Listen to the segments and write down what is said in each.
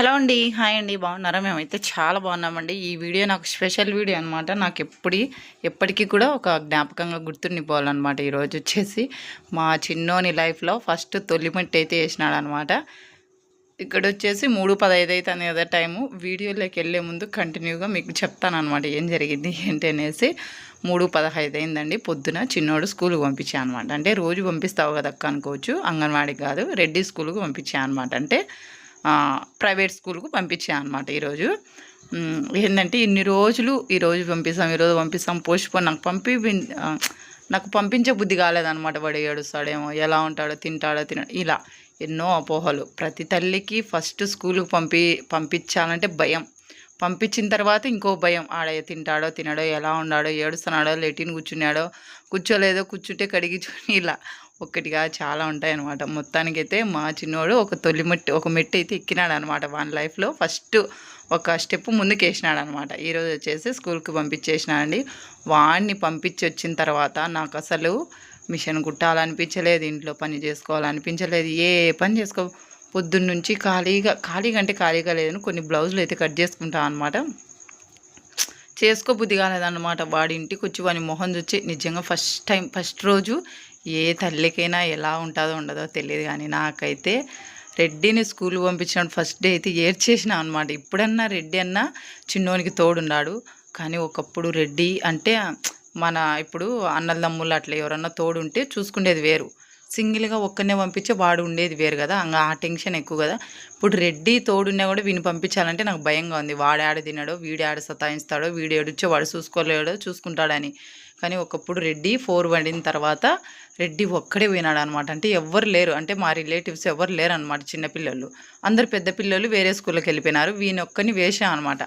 Hello అండి. Hi అండి. బాగున్నారా? మేమైతే చాలా బాగున్నామండి. ఈ వీడియో నాకు స్పెషల్ వీడియో అనమాట నాకు ఎప్పుడు ఎప్పటికీ కూడా ఒక జ్ఞాపకంగా గుర్తుండిపోవాలన్నమాట ఈరోజు వచ్చేసి. మా చిన్నోని లైఫ్లో ఫస్ట్ తొలిమట్టి అయితే వేసినాడు అనమాట ఇక్కడ వచ్చేసి మూడు పదహైదు అయితే అనే టైము. వీడియోలోకి వెళ్ళే ముందు కంటిన్యూగా మీకు చెప్తానమాట ఏం జరిగింది ఏంటి అనేసి. మూడు పదహైదు అయిందండి. పొద్దున చిన్నోడు స్కూల్కి పంపించాను అనమాట అంటే రోజు పంపిస్తావు కదా అక్క అనుకోవచ్చు. అంగన్వాడికి కాదు రెడ్డి స్కూల్కి పంపించాను అనమాట అంటే ప్రైవేట్ స్కూల్కు పంపించాను అనమాట ఈరోజు. ఏంటంటే ఇన్ని రోజులు ఈరోజు పంపిస్తాం ఈరోజు పంపిస్తాం పోస్ట్పోన్ నాకు పంపి నాకు పంపించే బుద్ధి కాలేదనమాట వాడు ఏడుస్తాడేమో ఎలా ఉంటాడో తింటాడో తిన ఇలా ఎన్నో అపోహలు. ప్రతి తల్లికి ఫస్ట్ స్కూల్కి పంపి పంపించాలంటే భయం. పంపించిన తర్వాత ఇంకో భయం. ఆడ తింటాడో తినడో ఎలా ఉన్నాడో ఏడుస్తున్నాడో లెటిన్ కూర్చున్నాడో కూర్చోలేదో కూర్చుంటే కడిగించుకొని ఇలా. ఒక్కటిగా చాలా ఉంటాయన్నమాట. మొత్తానికైతే మా చిన్నోడు ఒక తొలి మెట్టు ఒక మెట్టు అయితే ఎక్కినాడు అనమాట వాని లైఫ్లో. ఫస్ట్ ఒక స్టెప్ ముందుకు వేసినాడు అనమాట ఈరోజు వచ్చేసి స్కూల్కి పంపించేసినాడండి. వాడిని పంపించి వచ్చిన తర్వాత నాకు అసలు మిషన్ కుట్టాలనిపించలేదు ఇంట్లో పని చేసుకోవాలనిపించలేదు. ఏ పని చేసుకో పొద్దున్న నుంచి ఖాళీగా ఖాళీగా అంటే ఖాళీగా లేదని కొన్ని బ్లౌజులు అయితే కట్ చేసుకుంటాను అనమాట చేసుకోబుద్ధి కాలేదన్నమాట. వాడి ఇంటికి వచ్చి వాని మొహం చూచి నిజంగా ఫస్ట్ టైం ఫస్ట్ రోజు ఏ తల్లికైనా ఎలా ఉంటుందో ఉండదో తెలియదు కానీ నాకైతే రెడ్డిని స్కూల్ పంపించినప్పుడు ఫస్ట్ డే అయితే ఏడ్చేసిన అనమాట ఇప్పుడన్నా రెడ్డి అన్న చిన్నోనికి తోడున్నాడు. కానీ ఒకప్పుడు రెడ్డి అంటే మన ఇప్పుడు అన్నదమ్ములు అట్లా ఎవరన్నా తోడుంటే చూసుకునేది వేరు. సింగిల్గా ఒక్కనే పంపించే వాడు ఉండేది వేరు కదా ఆ టెన్షన్ ఎక్కువ కదా. ఇప్పుడు రెడ్డి తోడున్నా కూడా వీని పంపించాలంటే నాకు భయంగా ఉంది. వాడు ఆడ తినడో వీడి ఆడ సతాయిస్తాడో వీడు ఏడుచ్చో వాడు చూసుకోలేడో చూసుకుంటాడని. కానీ ఒకప్పుడు రెడ్డి ఫోర్ పడిన తర్వాత రెడ్డి ఒక్కడే పోయినాడు అనమాట అంటే ఎవ్వరు లేరు. అంటే మా రిలేటివ్స్ ఎవరు లేరు అనమాట చిన్నపిల్లలు అందరు పెద్ద పిల్లలు వేరే స్కూల్కి వెళ్ళిపోయినారు. వీని ఒక్కని వేసాం అనమాట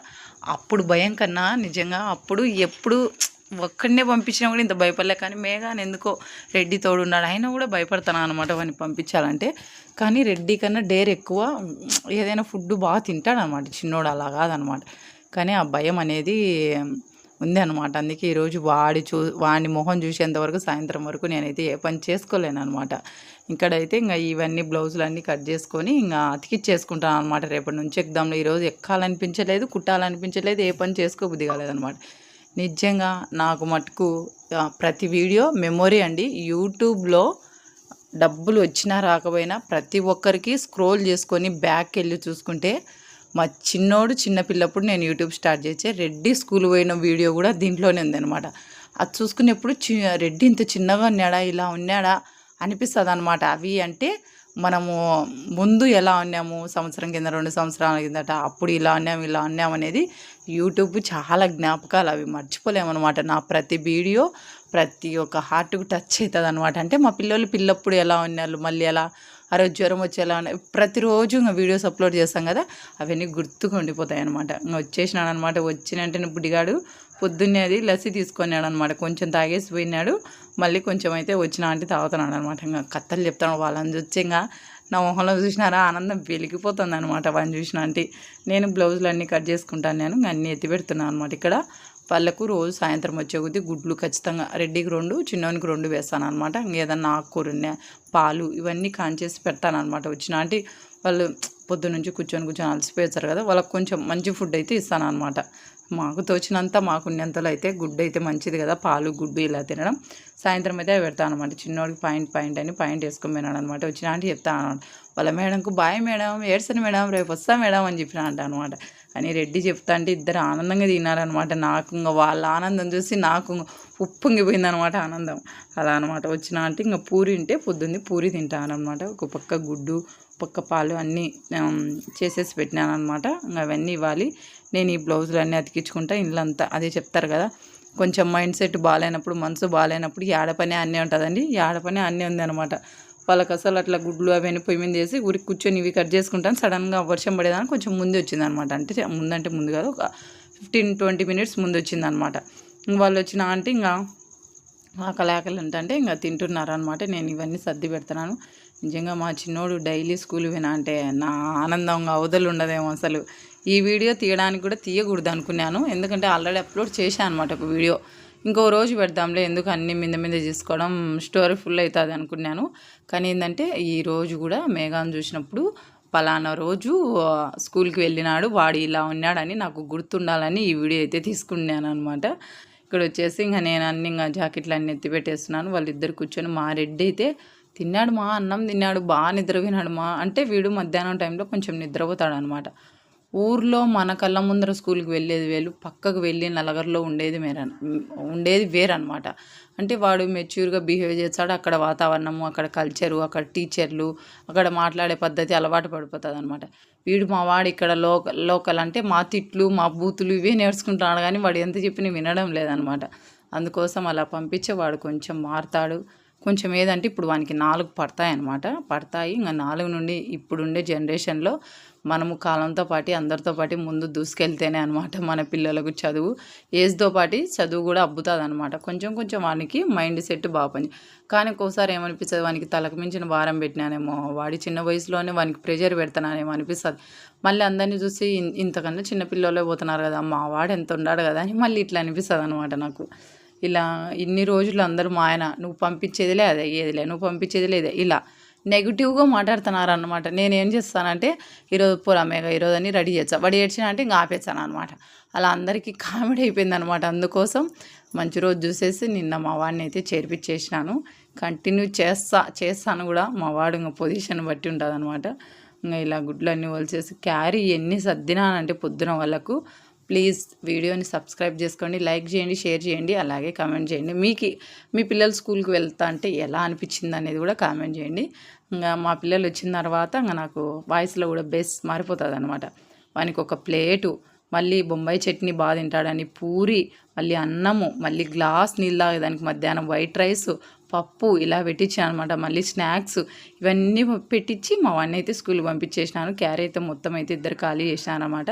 అప్పుడు భయం కన్నా నిజంగా అప్పుడు ఎప్పుడు ఒక్కడనే పంపించినా కూడా ఇంత భయపడలే. కానీ మేఘాన్ ఎందుకో రెడ్డి తోడున్నాడు అయినా కూడా భయపడతాను అనమాట వాడిని పంపించాలంటే. కానీ రెడ్డి కన్నా డేర్ ఎక్కువ. ఏదైనా ఫుడ్ బాగా తింటాడనమాట చిన్నోడు అలా కాదనమాట కానీ ఆ భయం అనేది ఉంది అనమాట అందుకే ఈరోజు వాడి చూ వాడిని మొహం చూసేంతవరకు సాయంత్రం వరకు నేనైతే ఏ పని చేసుకోలేను అనమాట ఇక్కడైతే ఇంకా ఇవన్నీ బ్లౌజులు అన్నీ కట్ చేసుకొని ఇంకా అతికిచ్చేసుకుంటాను అనమాట రేపటి నుంచి ఎగ్దాంలో ఈరోజు ఎక్కాలనిపించలేదు కుట్టాలనిపించలేదు ఏ పని చేసుకోబుద్ధి కాలేదనమాట నిజంగా నాకు మటుకు ప్రతి వీడియో మెమొరీ అండి. యూట్యూబ్లో డబ్బులు వచ్చినా రాకపోయినా ప్రతి ఒక్కరికి స్క్రోల్ చేసుకొని బ్యాక్ వెళ్ళి చూసుకుంటే మా చిన్నోడు చిన్నపిల్లప్పుడు నేను యూట్యూబ్ స్టార్ట్ చేసే రెడ్డి స్కూల్ పోయిన వీడియో కూడా దీంట్లోనే ఉందన్నమాట. అది చూసుకునేప్పుడు చి రెడ్డి ఇంత చిన్నగా ఉన్నాడా ఇలా ఉన్నాడా? అనిపిస్తుంది అనమాట అవి అంటే మనము ముందు ఎలా అన్నాము? సంవత్సరం కింద రెండు సంవత్సరాల కిందట అప్పుడు ఇలా ఉన్నాము ఇలా ఉన్నాము అనేది యూట్యూబ్ చాలా జ్ఞాపకాలు అవి మర్చిపోలేమన్నమాట. నా ప్రతి వీడియో ప్రతి ఒక్క హార్ట్కు టచ్ అవుతుంది అనమాట అంటే మా పిల్లలు పిల్లప్పుడు ఎలా ఉన్నారు మళ్ళీ ఎలా ఆ రోజు జ్వరం వచ్చేలా ప్రతిరోజు ఇంకా వీడియోస్ అప్లోడ్ చేస్తాం కదా అవన్నీ గుర్తుకు ఉండిపోతాయి అనమాట ఇంకా వచ్చేసినాను అనమాట వచ్చినంటే బుడ్డిగాడు పొద్దున్నే అది లస్సీ తీసుకున్నాడు అనమాట కొంచెం తాగేసి పోయినాడు. మళ్ళీ కొంచెం అయితే వచ్చిన ఆంటీ తాగుతున్నాడు అనమాట ఇంకా కథలు చెప్తాను వాళ్ళని చూసి ఇంకా నా మొహంలో చూసినారా? ఆనందం వెలిగిపోతుంది అనమాట వాళ్ళని చూసిన అంటే నేను బ్లౌజులు అన్నీ కట్ చేసుకుంటాను నేను ఇంకా అన్నీ ఎత్తి పెడుతున్నాను అనమాట ఇక్కడ. వాళ్ళకు రోజు సాయంత్రం వచ్చే కొద్దీ గుడ్లు ఖచ్చితంగా రెడ్డికి రెండు చిన్నోనికి రెండు వేస్తాను అనమాట ఏదన్నా ఆకుకూర పాలు ఇవన్నీ కాంచేసి పెడతాను అనమాట వచ్చిన అంటే వాళ్ళు పొద్దు నుంచి కూర్చొని కూర్చొని అలసిపోయారు కదా వాళ్ళకి కొంచెం మంచి ఫుడ్ అయితే ఇస్తాను అనమాట మాకు తోచినంత మాకున్నంతలో అయితే గుడ్డు అయితే మంచిది కదా పాలు గుడ్డు ఇలా తినడం. సాయంత్రం అయితే పెడతాను అనమాట చిన్నోడికి పాయింట్ పాయింట్ అని పాయింట్ వేసుకొని పోయినాడు అనమాట వచ్చిన అంటే చెప్తాను అనమాట వాళ్ళ మేడంకు బాయ్ మేడం ఏడ్సని మేడం రేపు వస్తా మేడం అని చెప్పిన అంట అనమాట అని రెడ్డి చెప్తా అంటే ఇద్దరు ఆనందంగా తినారనమాట నాకు ఇంకా వాళ్ళ ఆనందం చూసి నాకు ఇంక ఉప్పొంగిపోయింది అనమాట ఆనందం. అలా అనమాట వచ్చిన అంటే ఇంకా పూరి ఉంటే పొద్దున్నే పూరి తింటానమాట ఒక పక్క గుడ్డు పక్క పాలు అన్నీ చేసేసి పెట్టినాను అనమాట ఇంకా అవన్నీ ఇవ్వాలి. నేను ఈ బ్లౌజులు అన్నీ అతికించుకుంటా ఇండ్లంతా అదే చెప్తారు కదా కొంచెం మైండ్ సెట్ బాగాలేనప్పుడు మనసు బాగాలేనప్పుడు ఈ పని అన్నీ ఉంటుందండి. ఈ పని అన్నీ ఉందన్నమాట. వాళ్ళకి అసలు అట్లా గుడ్లు అవన్నీ పొయ్యి మీద వేసి ఊరికి కూర్చొని ఇవి కట్ చేసుకుంటాను. సడన్గా వర్షం పడేదానికి కొంచెం ముందు వచ్చింది అనమాట అంటే ముందంటే ముందు కాదు ఒక ఫిఫ్టీన్ ట్వంటీ మినిట్స్ ముందు వచ్చింది అనమాట వాళ్ళు వచ్చిన అంటే ఇంకా ఆకలి ఆకలి అంటే ఇంకా తింటున్నారు అనమాట నేను ఇవన్నీ సర్ది పెడుతున్నాను. నిజంగా మా చిన్నోడు డైలీ స్కూల్ వినా అంటే నా ఆనందంగా అవదలు ఉండదేమో అసలు. ఈ వీడియో తీయడానికి కూడా తీయకూడదు అనుకున్నాను. ఎందుకంటే ఆల్రెడీ అప్లోడ్ చేశాను అనమాట ఒక వీడియో. ఇంకో రోజు పెడదాంలే ఎందుకు అన్ని మింద మీద చేసుకోవడం స్టోరీ ఫుల్ అవుతుంది అనుకున్నాను. కానీ ఏంటంటే ఈ రోజు కూడా మేఘాన్ చూసినప్పుడు పలానా రోజు స్కూల్కి వెళ్ళినాడు వాడు ఇలా ఉన్నాడని నాకు గుర్తుండాలని ఈ వీడియో అయితే తీసుకున్నాను అనమాట ఇక్కడ వచ్చేసి ఇంకా నేను అన్ని ఇంకా జాకెట్లు అన్ని ఎత్తి పెట్టేస్తున్నాను వాళ్ళిద్దరు కూర్చొని మా రెడ్డి అయితే తిన్నాడు మా అన్నం తిన్నాడు బాగా నిద్రపోయినాడు మా. అంటే వీడు మధ్యాహ్నం టైంలో కొంచెం నిద్రపోతాడు అనమాట ఊర్లో మన కళ్ళ ముందర స్కూల్కి వెళ్ళేది వేలు పక్కకు వెళ్ళి నలగర్లో ఉండేది మేర ఉండేది వేరనమాట అంటే వాడు మెచ్యూర్గా బిహేవ్ చేస్తాడు అక్కడ వాతావరణము అక్కడ కల్చరు అక్కడ టీచర్లు అక్కడ మాట్లాడే పద్ధతి అలవాటు పడిపోతుంది అనమాట వీడు మా వాడు ఇక్కడ లోకల్ లోకల్ అంటే మా తిట్లు మా బూతులు ఇవే నేర్చుకుంటున్నాడు కానీ వాడు ఎంత చెప్పినా వినడం లేదనమాట అందుకోసం అలా పంపించే వాడు కొంచెం మారుతాడు. కొంచెం ఏదంటే ఇప్పుడు వానికి నాలుగు పడతాయి అన్నమాట పడతాయి. ఇంకా నాలుగు నుండి ఇప్పుడుండే జనరేషన్లో మనము కాలంతో పాటు అందరితో పాటు ముందు దూసుకెళ్తేనే అనమాట మన పిల్లలకు చదువు. ఏజ్తో పాటు చదువు కూడా అబ్బుతుంది అనమాట కొంచెం కొంచెం వానికి మైండ్ సెట్ బాగుంది కానీ ఒక్కోసారి ఏమనిపిస్తుంది? వానికి తలకు మించిన భారం పెట్టినానేమో వాడి చిన్న వయసులోనే వానికి ప్రెషర్ పెడతానేమో అనిపిస్తుంది. మళ్ళీ అందరినీ చూసి ఇంతకన్నా చిన్న పిల్లలే పోతున్నారు కదా మా వాడు ఎంత ఉన్నాడు కదా అని మళ్ళీ ఇట్లా అనిపిస్తుంది అనమాట నాకు. ఇలా ఇన్ని రోజులు అందరూ మా ఆయన నువ్వు పంపించేదిలే అదే అయ్యేదిలే నువ్వు పంపించేదిలే ఇదే ఇలా నెగిటివ్గా మాట్లాడుతున్నారు అనమాట నేను ఏం చేస్తానంటే ఈరోజు పొరమేగా ఈరోజు అని రెడీ చేస్తా. వాడు ఏడ్చినా అంటే ఇంకా ఆపేస్తాను అనమాట అలా అందరికీ కామెడీ అయిపోయింది అనమాట అందుకోసం మంచి రోజు చూసేసి నిన్న మా వాడిని అయితే చేర్పించేసినాను. కంటిన్యూ చేస్తా చేస్తాను కూడా. మా వాడు ఇంకా పొజిషన్ బట్టి ఉంటుంది అనమాట ఇంకా ఇలా గుడ్లు అన్నీ వలిసేసి క్యారీ ఎన్ని సర్దినానంటే పొద్దున వాళ్ళకు ప్లీజ్ వీడియోని సబ్స్క్రైబ్ చేసుకోండి లైక్ చేయండి షేర్ చేయండి అలాగే కామెంట్ చేయండి. మీకు మీ పిల్లలు స్కూల్కి వెళ్తా అంటే ఎలా అనిపించింది అనేది కూడా కామెంట్ చేయండి. ఇంకా మా పిల్లలు వచ్చిన తర్వాత ఇంకా నాకు వాయిస్లో కూడా బెస్ట్ మారిపోతుంది అనమాట వానికి ఒక ప్లేటు మళ్ళీ బొంబాయి చట్నీ బాగా తింటాడని పూరి మళ్ళీ అన్నము మళ్ళీ గ్లాస్ నీళ్ళు తాగేదానికి మధ్యాహ్నం వైట్ రైస్ పప్పు ఇలా పెట్టించాను అనమాట మళ్ళీ స్నాక్స్ ఇవన్నీ పెట్టించి మా వాడిని అయితే స్కూల్కి పంపించేసినాను. క్యారీ అయితే మొత్తం అయితే ఇద్దరు ఖాళీ చేసినాను అనమాట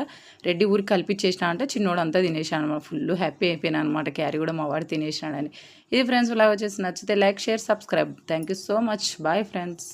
రెడ్డి ఊరికి కల్పించేసినా అంటే చిన్నోడు అంతా తినేసాను అనమాట ఫుల్ హ్యాపీ అయిపోయినా అనమాట క్యారీ కూడా మా వాడు తినేసినాడని. ఇది ఫ్రెండ్స్ ఇలా వచ్చేసి నచ్చితే like share subscribe. Thank you so much bye friends